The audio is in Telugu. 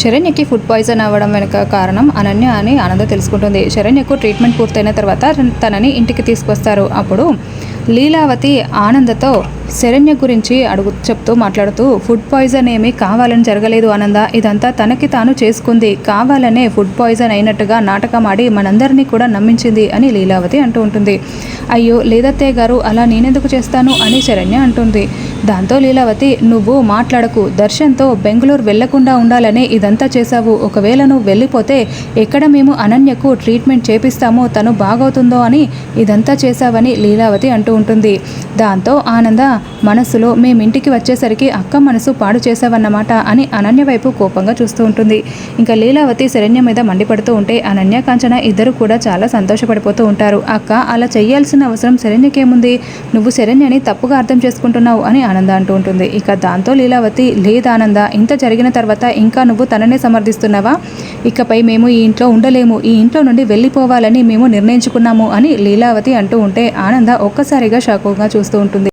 శరణ్యకి ఫుడ్ పాయిజన్ అవ్వడం వెనుక కారణం అనన్య అని ఆనంద తెలుసుకుంటుంది. శరణ్యకు ట్రీట్మెంట్ పూర్తయిన తర్వాత తనని ఇంటికి తీసుకొస్తారు. అప్పుడు లీలావతి ఆనందతో శరణ్య గురించి అడుగు చెప్తూ మాట్లాడుతూ ఫుడ్ పాయిజన్ ఏమీ కావాలని జరగలేదు ఆనంద. ఇదంతా తనకి తాను చేసుకుంది. కావాలనే ఫుడ్ పాయిజన్ అయినట్టుగా నాటకం ఆడి మనందరినీ కూడా నమ్మించింది అని లీలావతి అంటూ ఉంటుంది. అయ్యో లేదత్తయ్య గారు అలా నేనెందుకు చేస్తాను? అని శరణ్య అంటుంది. దాంతో లీలావతి నువ్వు మాట్లాడకు. దర్శన్తో బెంగళూరు వెళ్ళకుండా ఉండాలని ఇదంతా చేశావు. ఒకవేళ నువ్వు వెళ్ళిపోతే ఎక్కడ మేము అనన్యకు ట్రీట్మెంట్ చేపిస్తామో తను బాగవుతుందో అని ఇదంతా చేశావని లీలావతి అంటూ ఉంటుంది. దాంతో ఆనంద మనసులో మేమింటికి వచ్చేసరికి అక్క మనసు పాడు చేసావన్నమాట అని అనన్య వైపు కోపంగా చూస్తూ ఉంటుంది. ఇంకా లీలావతి శరణ్య మీద మండిపడుతూ ఉంటే అనన్య కాంచన ఇద్దరు కూడా చాలా సంతోషపడిపోతూ ఉంటారు. అక్క అలా చేయాల్సిన అవసరం శరణ్యకేముంది? నువ్వు శరణ్యని తప్పుగా అర్థం చేసుకుంటున్నావు అని ఆనంద అంటూ ఉంటుంది. ఇక దాంతో లీలావతి లేదానంద ఆనంద ఇంత జరిగిన తర్వాత ఇంకా నువ్వు తననే సమర్థిస్తున్నావా? ఇకపై మేము ఈ ఇంట్లో ఉండలేము. ఈ ఇంట్లో నుండి వెళ్ళిపోవాలని మేము నిర్ణయించుకున్నాము అని లీలావతి అంటూ ఉంటే ఆనంద ఒక్కసారిగా షాకుగా చూస్తూ ఉంటుంది.